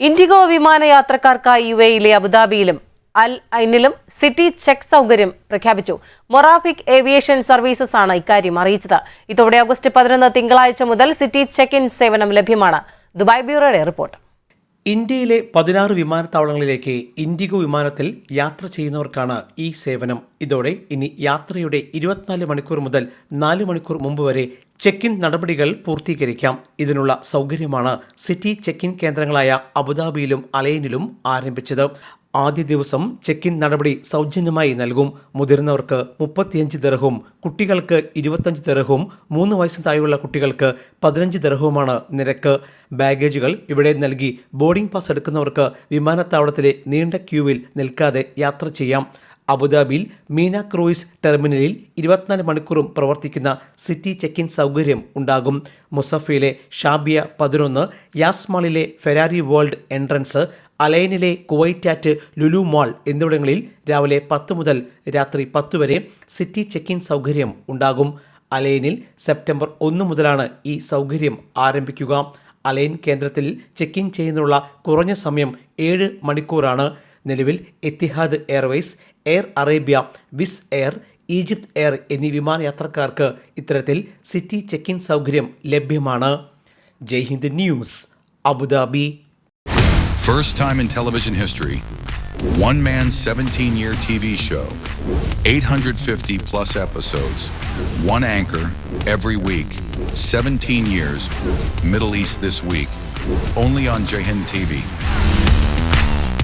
IndiGo വിമാനയാത്രക്കാർക്കായി U എയിലെ അബുദാബിയിലും അൽ ഐനിലും city check സൗകര്യം പ്രഖ്യാപിച്ചു. മൊറാഫിക് ഏവിയേഷൻ സർവീസസ് ആണ് ഇക്കാര്യം അറിയിച്ചത്. ഇതോടെ ഓഗസ്റ്റ് പതിനൊന്ന് തിങ്കളാഴ്ച മുതൽ സിറ്റി ചെക്ക് ഇൻ സേവനം ലഭ്യമാണ്. ദുബായ് ബ്യൂറോയുടെ റിപ്പോർട്ട്. ഇന്ത്യയിലെ പതിനാറ് വിമാനത്താവളങ്ങളിലേക്ക് ഇൻഡിഗോ വിമാനത്തിൽ യാത്ര ചെയ്യുന്നവർക്കാണ് ഈ സേവനം. ഇതോടെ ഇനി യാത്രയുടെ ഇരുപത്തിനാല് മണിക്കൂർ മുതൽ നാല് മണിക്കൂർ മുമ്പ് വരെ ചെക്ക് ഇൻ നടപടികൾ പൂർത്തീകരിക്കാം. ഇതിനുള്ള സൗകര്യമാണ് സിറ്റി ചെക്ക് ഇൻ കേന്ദ്രങ്ങളായ അബുദാബിയിലും അലൈനിലും ആരംഭിച്ചത്. ആദ്യ ദിവസം ചെക്ക് ഇൻ നടപടി സൗജന്യമായി നൽകും. മുതിർന്നവർക്ക് മുപ്പത്തിയഞ്ച് ദിർഹവും കുട്ടികൾക്ക് ഇരുപത്തഞ്ച് ദിർഹവും മൂന്ന് വയസ്സ് താഴെയുള്ള കുട്ടികൾക്ക് പതിനഞ്ച് ദർഹവുമാണ് നിരക്ക്. ബാഗേജുകൾ ഇവിടെ നൽകി ബോർഡിംഗ് പാസ് എടുക്കുന്നവർക്ക് വിമാനത്താവളത്തിലെ നീണ്ട ക്യൂവിൽ നിൽക്കാതെ യാത്ര ചെയ്യാം. അബുദാബിയിൽ മീന ക്രൂയിസ് ടെർമിനലിൽ ഇരുപത്തിനാല് മണിക്കൂറും പ്രവർത്തിക്കുന്ന സിറ്റി ചെക്കിൻ സൗകര്യം ഉണ്ടാകും. മുസഫയിലെ ഷാബിയ പതിനൊന്ന് യാസ്മാളിലെ ഫെരാരി വേൾഡ് എൻട്രൻസ് അലൈനിലെ കുവൈറ്റാറ്റ് ലുലു മാൾ എന്നിവിടങ്ങളിൽ രാവിലെ പത്ത് മുതൽ രാത്രി പത്ത് വരെ സിറ്റി ചെക്കിൻ സൗകര്യം ഉണ്ടാകും. അലൈനിൽ സെപ്റ്റംബർ ഒന്ന് മുതലാണ് ഈ സൗകര്യം ആരംഭിക്കുക. അലൈൻ കേന്ദ്രത്തിൽ ചെക്കിൻ ചെയ്യുന്നതിനുള്ള കുറഞ്ഞ സമയം ഏഴ് മണിക്കൂറാണ്. നിലവിൽ Etihad Airways Air Arabia Wizz Air Egypt Air എന്നീ വിമാനയാത്രക്കാർക്ക് ഇത്തരത്തിൽ സിറ്റി ചെക്ക് ഇൻ സൗകര്യം ലഭ്യമാണ് Jaihind news Abu Dhabi First time in television history, one man 17 year TV show, 850 plus episodes, one anchor every week, 17 years, Middle East this week, only on Jahin TV.